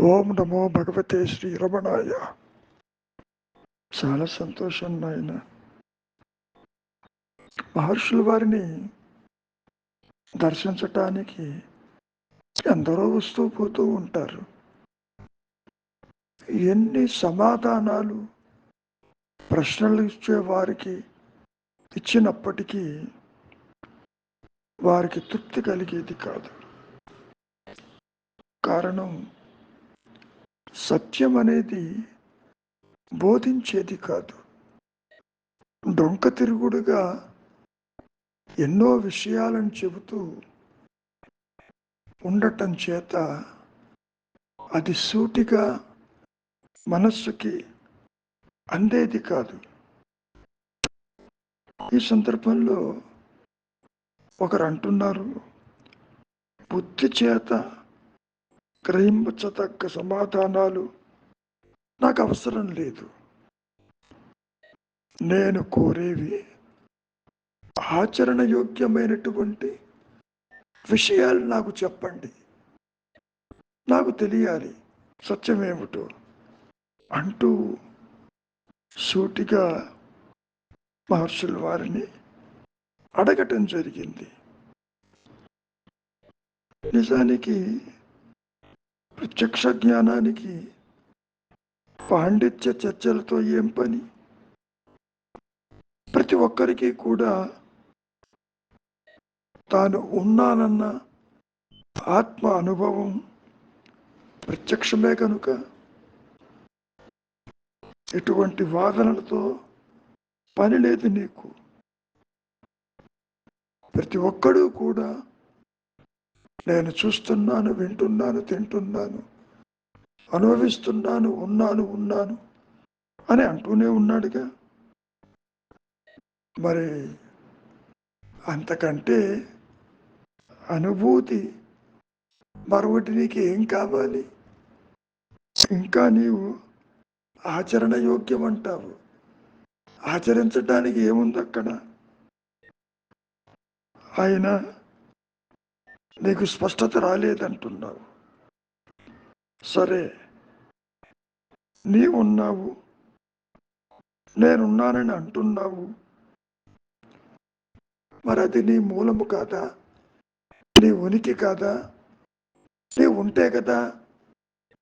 ఓం నమో భగవతే శ్రీ రమణాయ. చాలా సంతోషం నాయన. మహర్షుల వారిని దర్శించటానికి ఎందరో వస్తూ పోతూ ఉంటారు. ఎన్ని సమాధానాలు ప్రశ్నలు ఇచ్చే వారికి ఇచ్చినప్పటికీ వారికి తృప్తి కలిగేది కాదు. కారణం సత్యం అనేది బోధించేది కాదు. డొంక తిరుగుడుగా ఎన్నో విషయాలను చెబుతూ ఉండటం చేత అది సూటిగా మనస్సుకి అందేది కాదు. ఈ సందర్భంలో ఒకరు అంటున్నారు బుద్ధి చేత గ్రహించతక్క సమాధానాలు నాకు అవసరం లేదు. నేను కోరేవి ఆచరణ యోగ్యమైనటువంటి విషయాలు నాకు చెప్పండి. నాకు తెలియాలి సత్యమేమిటో అంటూ సూటిగా మహర్షుల వారిని అడగటం జరిగింది. నిజానికి ప్రత్యక్ష జ్ఞానానికి పాండిత్య చర్చలతో ఏం పని? ప్రతి ఒక్కరికి కూడా తాను ఉన్నానన్న ఆత్మ అనుభవం ప్రత్యక్షమే కనుక ఎటువంటి వాదనలతో పని లేదు నీకు. ప్రతి ఒక్కడూ కూడా నేను చూస్తున్నాను వింటున్నాను తింటున్నాను అనుభవిస్తున్నాను ఉన్నాను ఉన్నాను అని అంటూనే ఉన్నాడుగా. మరి అంతకంటే అనుభూతి మరొకటి నీకు ఏం కావాలి? ఇంకా నీవు ఆచరణ యోగ్యం అంటావు ఆచరించడానికి ఏముంది అక్కడ ఆయన నీకు స్పష్టత రాలేదంటున్నావు. సరే నీవున్నావు నేనున్నానని అంటున్నావు. మరి అది నీ మూలము కాదా? నీ ఉనికి కాదా? నీ ఉంటే కదా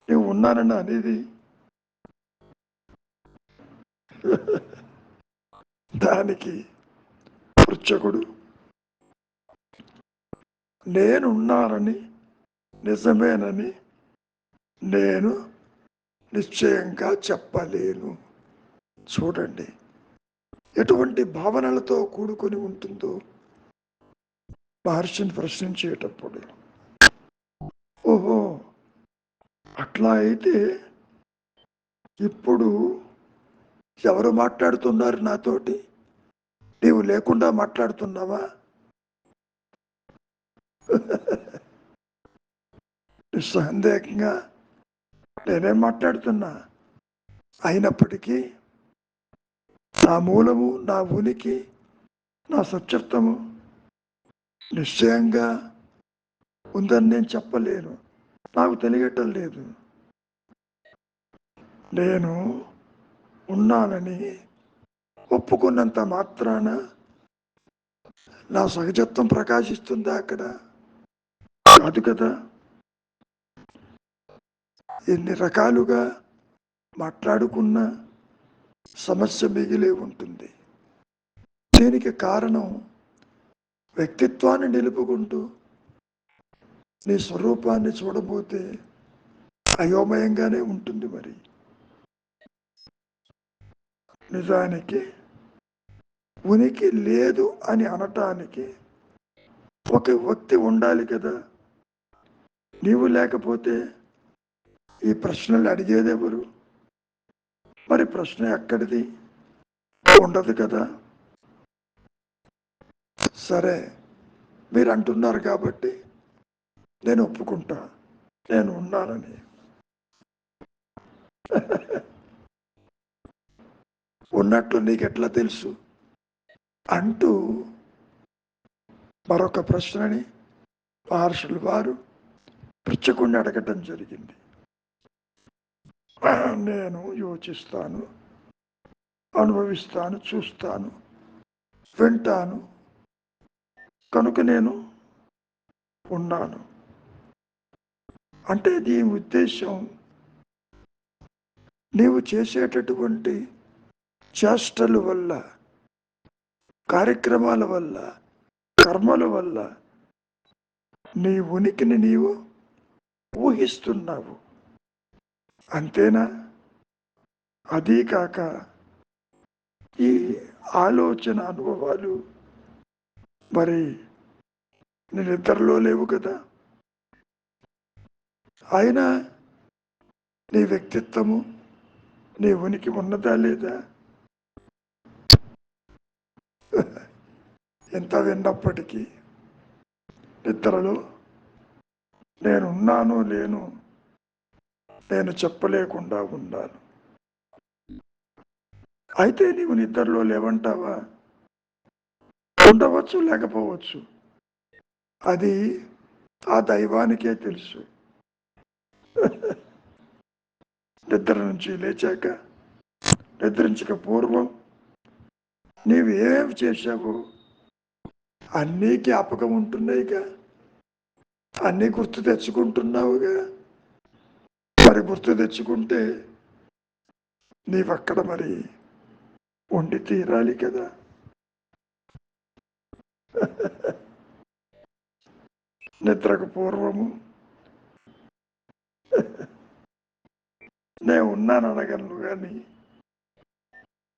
నీవు ఉన్నానని అనేది. దానికి పృచ్చకుడు నేనున్నానని నిజమేనని నేను నిశ్చయంగా చెప్పలేను. చూడండి ఎటువంటి భావనలతో కూడుకొని ఉంటుందో మహర్షిని ప్రశ్నించేటప్పుడు. ఓహో అట్లా అయితే ఇప్పుడు ఎవరు మాట్లాడుతున్నారు నాతోటి? నీవు లేకుండా మాట్లాడుతున్నావా? నిస్సందేహంగా నేనేం మాట్లాడుతున్నా? అయినప్పటికీ నా మూలము నా ఉనికి నా సత్యత్వము నిశ్చయంగా ఉందని నేను చెప్పలేను. నాకు తెలియటం లేదు. నేను ఉన్నానని ఒప్పుకున్నంత మాత్రాన నా సహజత్వం ప్రకాశిస్తుందా అక్కడ. కాదు కదా. ఎన్ని రకాలుగా మాట్లాడుకున్న సమస్య మిగిలే ఉంటుంది. దీనికి కారణం వ్యక్తిత్వాన్ని నిలుపుకుంటూ నీ స్వరూపాన్ని చూడబోతే అయోమయంగానే ఉంటుంది మరి. నిజానికి ఉనికి లేదు అని అనటానికి ఒక వ్యక్తి ఉండాలి కదా. నీవు లేకపోతే ఈ ప్రశ్నలు అడిగేదెవరు మరి ప్రశ్న ఎక్కడిది? ఉండదు కదా. సరే మీరు అంటున్నారు కాబట్టి నేను ఒప్పుకుంటా. నేను ఉన్నానని. ఉన్నట్లు నీకు ఎట్లా తెలుసు? అంటూ మరొక ప్రశ్నని మహర్షులు వారు పిచ్చకుండా అడగటం జరిగింది. నేను యోచిస్తాను అనుభవిస్తాను చూస్తాను వింటాను. కనుక నేను ఉన్నాను. అంటే దీని ఉద్దేశం. నీవు చేసేటటువంటి చేష్టల వల్ల కార్యక్రమాల వల్ల కర్మల వల్ల నీ ఉనికిని నీవు ఊహిస్తున్నావు. అంతేనా? అదీ కాక ఈ ఆలోచన అనుభవాలు మరి నీ నిద్రలో లేవు కదా. ఆయన నీ వ్యక్తిత్వము నీ ఉనికి ఉన్నదా లేదా? ఎంత విన్నప్పటికీ నిద్రలో నేనున్నాను లేను నేను చెప్పలేకుండా ఉన్నాను అయితే నీవు నిద్రలో లేవంటావా? ఉండవచ్చు లేకపోవచ్చు. అది ఆ దైవానికే తెలుసు. నిద్ర నుంచి లేచాక నిద్రించక పూర్వం నీవు ఏమేమి చేశావు అన్నీ జ్ఞాపకం ఉంటున్నాయిగా. అన్నీ గుర్తు తెచ్చుకుంటున్నావుగా మరి గుర్తు తెచ్చుకుంటే నీవక్కడ మరి ఉండి తీరాలి కదా. నిద్రకు పూర్వము. నే ఉన్నాను అనగలను కానీ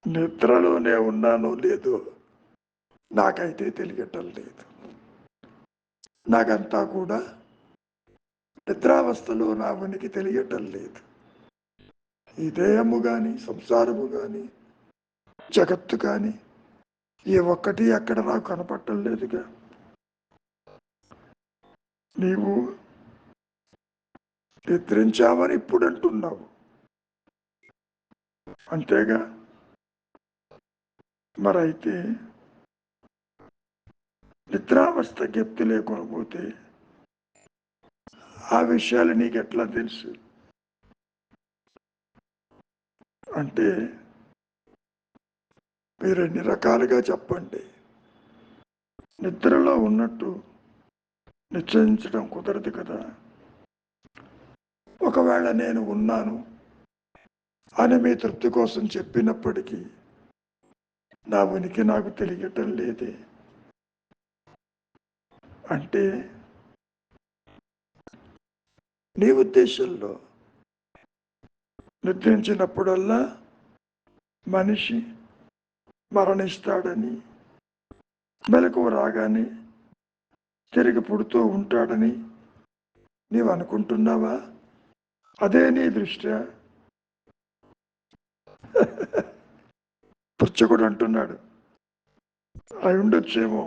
నిద్రలోనే ఉన్నానో లేదో నాకైతే తెలియటం లేదు. నాకంతా కూడా నిద్రావస్థలో నా ఉనికి తెలియటం లేదు. ఈ దేహము కానీ సంసారము కానీ జగత్తు కానీ ఏ ఒక్కటి అక్కడ నాకు కనపడటం లేదుగా. నీవు నిద్రించావని ఇప్పుడు అంటున్నావు. అంతేగా. మరైతే నిద్రావస్థ జ్ఞప్తి లేకపోతే ఆ విషయాలు నీకు ఎట్లా తెలుసు? అంటే మీరు ఎన్ని రకాలుగా చెప్పండి. నిద్రలో ఉన్నట్టు నిశ్చయించడం కుదరదు కదా. ఒకవేళ నేను ఉన్నాను అని మీ తృప్తి కోసం చెప్పినప్పటికీ నా ఉనికి నాకు తెలియటం లేదే. అంటే నీ ఉద్దేశంలో నిద్రించినప్పుడల్లా మనిషి మరణిస్తాడని మెలకువ రాగానే తిరిగి పుడుతూ ఉంటాడని నీవు అనుకుంటున్నావా? అదే నీ దృష్ట్యా? పుచ్చకుడు అంటున్నాడు. అయి ఉండొచ్చేమో.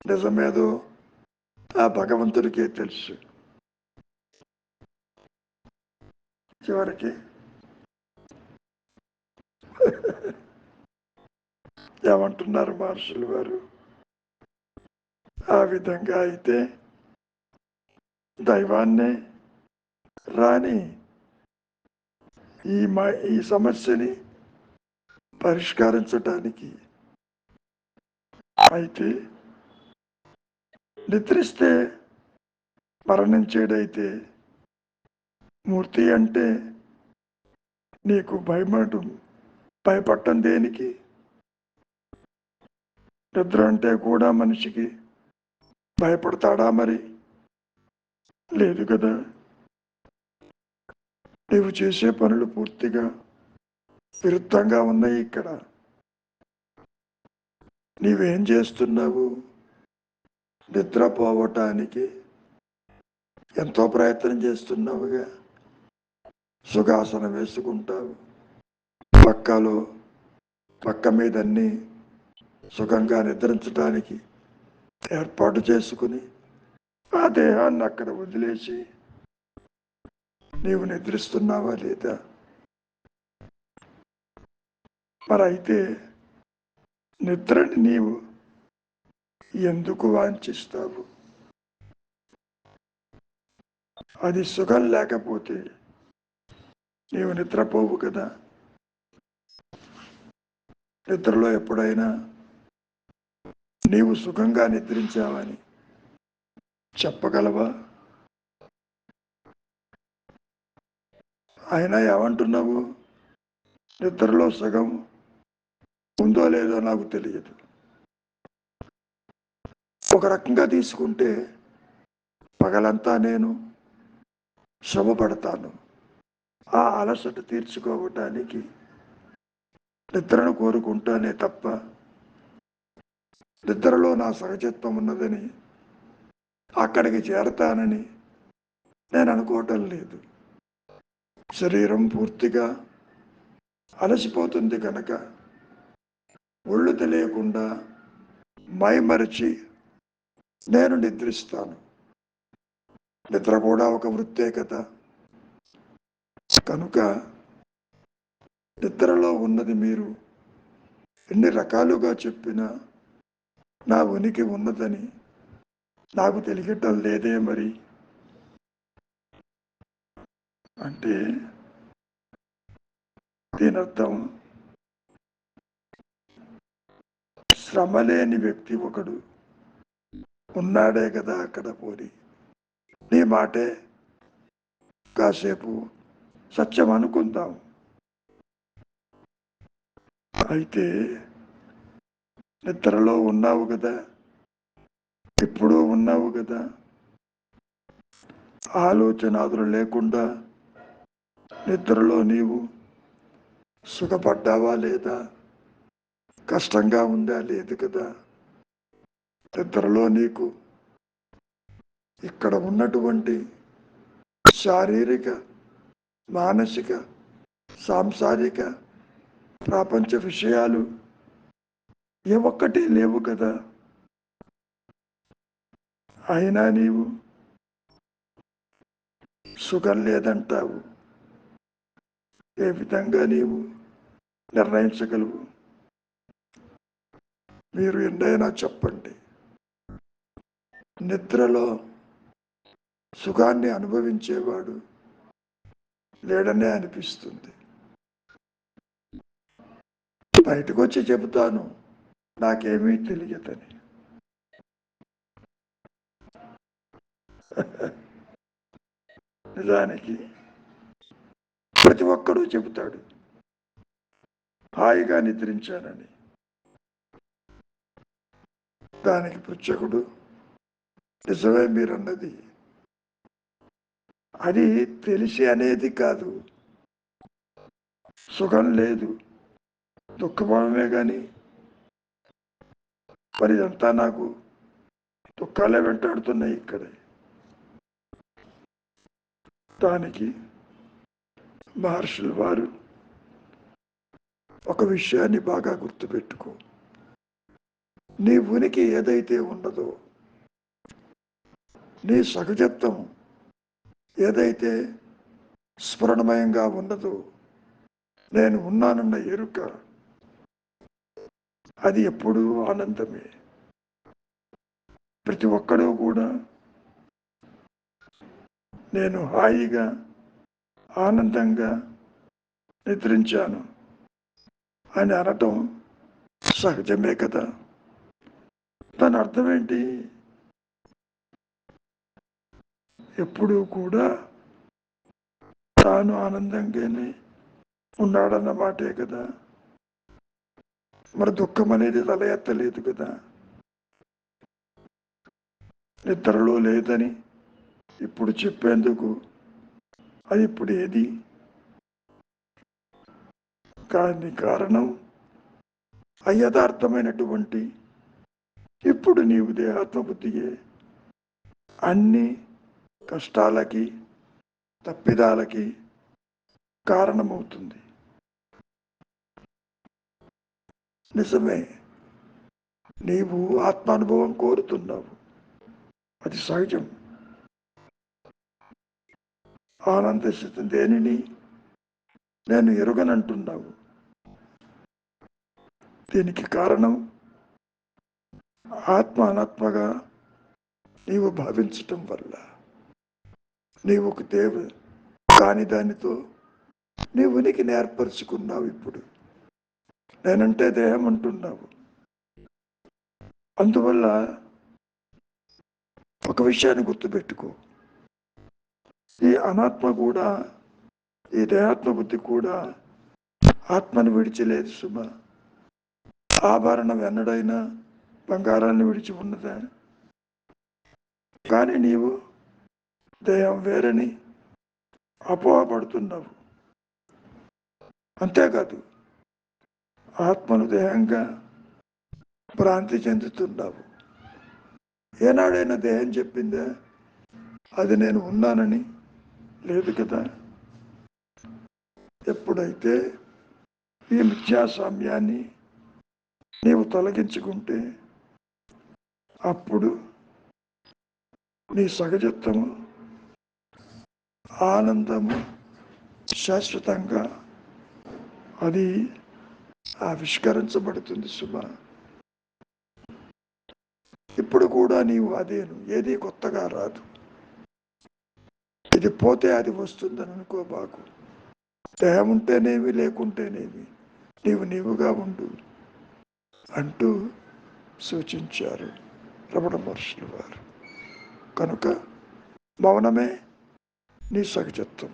నిజమేదో ఆ భగవంతుడికే తెలుసు. చివరికి ఏమంటున్నారు మహర్షులు వారు ఆ విధంగా అయితే దైవాన్ని రాని ఈ మా ఈ సమస్యని పరిష్కరించటానికి అయితే నిద్రిస్తే మరణించేడైతే మూర్తి అంటే నీకు భయపడటం భయపడటం దేనికి? నిద్ర అంటే కూడా మనిషికి భయపడతాడా మరి? లేదు కదా. నీవు చేసే పనులు పూర్తిగా విరుద్ధంగా ఉన్నాయి ఇక్కడ. నీవేం చేస్తున్నావు? నిద్రపోవటానికి ఎంతో ప్రయత్నం చేస్తున్నావుగా. సుఖాసనం వేసుకుంటావు. పక్కలో పక్క మీద అన్ని సుఖంగా నిద్రించడానికి ఏర్పాటు చేసుకుని ఆ దేహాన్ని అక్కడ వదిలేసి నీవు నిద్రిస్తున్నావా లేదా? మరి అయితే నిద్రని నీవు ఎందుకు వాంఛిస్తావు? అది సుఖం లేకపోతే నీవు నిద్రపోవు కదా. నిద్రలో ఎప్పుడైనా నీవు సుఖంగా నిద్రించావని చెప్పగలవా? అయినా ఏమంటున్నావు? నిద్రలో సగం ఉందో లేదో నాకు తెలియదు. ఒక రకంగా తీసుకుంటే పగలంతా నేను శ్రమపడతాను. ఆ అలసట తీర్చుకోవటానికి నిద్రను కోరుకుంటానే తప్ప నిద్రలో నా సహజత్వం ఉన్నదని అక్కడికి చేరతానని నేను అనుకోవటం లేదు. శరీరం పూర్తిగా అలసిపోతుంది కనుక ఒళ్ళు తెలియకుండా మైమరిచి నేను నిద్రిస్తాను. నిద్ర కూడా ఒక వృత్తే కదా. కనుక నిద్రలో ఉన్నది మీరు ఎన్ని రకాలుగా చెప్పినా నా ఉనికి ఉన్నదని నాకు తెలియటం లేదే మరి. అంటే దీని అర్థం శ్రమ లేని వ్యక్తి ఒకడు ఉన్నాడే కదా అక్కడ పోని నీ మాటే కాసేపు సత్యం అనుకుందాం. అయితే నిద్రలో ఉన్నావు కదా? ఇప్పుడు ఉన్నావు కదా? ఆలోచనాదులు లేకుండా నిద్రలో నీవు సుఖపడ్డావా లేదా? కష్టంగా ఉందా? లేదు కదా? నిద్రలో నీకు ఇక్కడ ఉన్నటువంటి శారీరక మానసిక సాంసారిక ప్రపంచ విషయాలు ఏ ఒక్కటి లేవు కదా. అయినా నీవు సుఖం లేదంటావు. ఏ విధంగా నీవు నిర్ణయించగలవు? మీరు ఎన్నైనా చెప్పండి. నిద్రలో సుఖాన్ని అనుభవించేవాడు లేడనే అనిపిస్తుంది. బయటకు వచ్చి చెబుతాను నాకేమీ తెలియదని. నిజానికి ప్రతి ఒక్కడూ చెబుతాడు హాయిగా నిద్రించానని. దానికి పుచ్చకుడు నిజమే మీరన్నది. అది తెలిసి అనేది కాదు. సుఖం లేదు. దుఃఖభావమే కానీ మరి ఇదంతా నాకు దుఃఖాలే వెంటాడుతున్నాయి ఇక్కడ. దానికి మహర్షులు వారు ఒక విషయాన్ని బాగా గుర్తుపెట్టుకో. నీ ఉనికి ఏదైతే ఉన్నదో నీ సహజత్వం ఏదైతే స్ఫురణమయంగా ఉన్నదో నేను ఉన్నానన్న ఎరుక అది ఎప్పుడూ ఆనందమే. ప్రతి ఒక్కడూ కూడా నేను హాయిగా ఆనందంగా నిద్రించాను అని అనటం సహజమే కదా. దాని అర్థం ఏంటి ఎప్పుడూ కూడా తాను ఆనందంగానే ఉన్నాడన్న మాటే కదా. మరి దుఃఖం అనేది తల ఎత్తలేదు కదా. నిద్రలో లేదని ఇప్పుడు చెప్పేందుకు అది ఇప్పుడు ఏది? కానీ కారణం అయ్యదార్థమైనటువంటి ఇప్పుడు నీవు దేహాత్మబుద్ధియే. అన్నీ కష్టాలకి తప్పిదాలకి కారణమవుతుంది. నిజమే నీవు ఆత్మానుభవం కోరుతున్నావు. అది సహజం. ఆనంద స్థితి దేనిని నేను ఎరుగనంటున్నావు? దీనికి కారణం ఆత్మ అనాత్మగా నీవు భావించటం వల్ల. నీవు ఒక దేవు కాని దానితో నీ ఉనికి నేర్పరుచుకున్నావు ఇప్పుడు. నేనంటే దేహం అంటున్నావు. అందువల్ల ఒక విషయాన్ని గుర్తుపెట్టుకో. ఈ అనాత్మ కూడా ఈ దేహాత్మ బుద్ధి కూడా ఆత్మను విడిచిలేదు సుమ. ఆభరణం ఎన్నడైనా బంగారాన్ని విడిచి ఉన్నదా? కానీ నీవు దేహం వేరని అపోహపడుతున్నావు. అంతేకాదు ఆత్మను దేహంగా భ్రాంతి చెందుతున్నావు. ఏనాడైనా దేహం చెప్పిందా? అది నేను ఉన్నానని లేదు కదా? ఎప్పుడైతే ఈ మిథ్యాసామ్యాన్ని నీవు తొలగించుకుంటే అప్పుడు నీ సహజత్వము ఆనందము శాశ్వతంగా అది ఆవిష్కరించబడుతుంది సుమ. ఇప్పుడు కూడా నీవు అదేను ఏది కొత్తగా రాదు. ఇది పోతే అది వస్తుందని అనుకోబాకు దేహం ఉంటేనేమి లేకుంటేనేమి నీవు నీవుగా ఉండు అంటూ సూచించారు రమణ మహర్షులు వారు. కనుక మౌనమే నీ సగచిత్తం